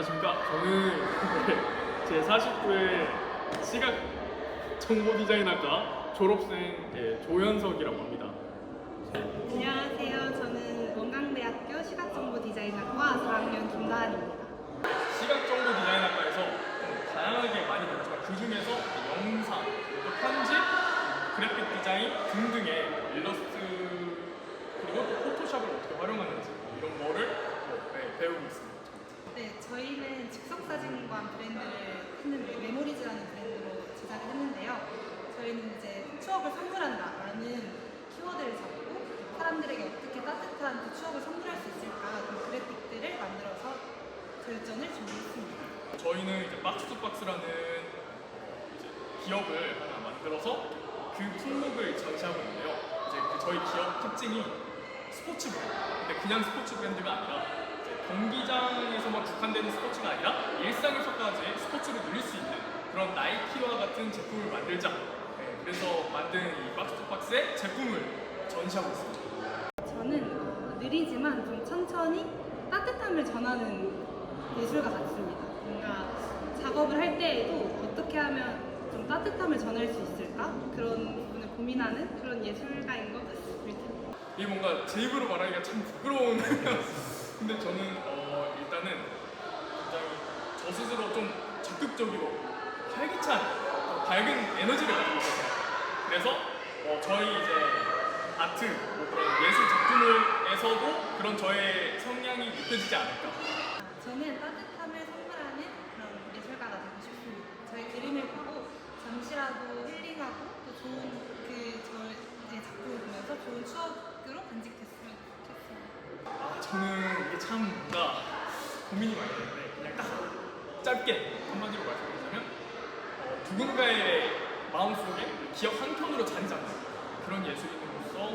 안녕하십니까. 저는 제 49회 시각 정보 디자인학과 졸업생 예, 조현석이라고 합니다. 안녕하세요. 저는 원광대학교 시각정보 디자인학과 4학년 김다은입니다. 시각 정보 디자인학과에서 다양하게 많이 배웠지만 그 중에서 영상, 편집, 그래픽 디자인 등등의 일러스트 네, 저희는 즉석 사진관 브랜드를 했는데 메모리즈라는 브랜드로 제작을 했는데요. 저희는 이제 추억을 선물한다라는 키워드를 잡고 사람들에게 어떻게 따뜻한 그 추억을 선물할 수 있을까 그 그래픽들을 만들어서 결전을 준비했습니다. 저희는 이제 박스투박스라는 이제 기업을 하나 만들어서 그 품목을 전시하고 있는데요. 이제 그 저희 기업 특징이 스포츠 브랜드. 근데 그냥 스포츠 브랜드가 아니라 경기장에서만 국한되는 스포츠가 아니라 일상에서까지 스포츠를 누릴 수 있는 그런 나이키와 같은 제품을 만들자. 네, 그래서 만든 이 박스투박스의 제품을 전시하고 있습니다. 저는 어, 느리지만 좀 천천히 따뜻함을 전하는 예술가 같습니다. 뭔가 작업을 할 때에도 어떻게 하면 좀 따뜻함을 전할 수 있을까? 그런 부분을 고민하는 그런 예술가인 것 같습니다. 이게 뭔가 제 입으로 말하기가 참 부끄러운 근데 저는 어, 일단은 굉장히 저 스스로 좀 적극적이고 활기찬 또 밝은 에너지를 가지고 있어요 그래서 어, 저희 이제 아트 뭐 그런 예술 작품을에서도 그런 저의 성향이 느껴지지 않을까 저는 따뜻함을 선물하는 그런 예술가가 되고 싶습니다. 저의 그림을 보고 잠시라도 힐링하고 또 좋은 좋은 추억으로 간직했으면 좋겠습니다. 아, 저는 이게 참 뭔가 고민이 많이 되는데 그냥 딱 짧게 한마디로 말씀드리자면 어, 누군가의 마음속에 기억 한 켠으로 자리 잡는 그런 예술인으로서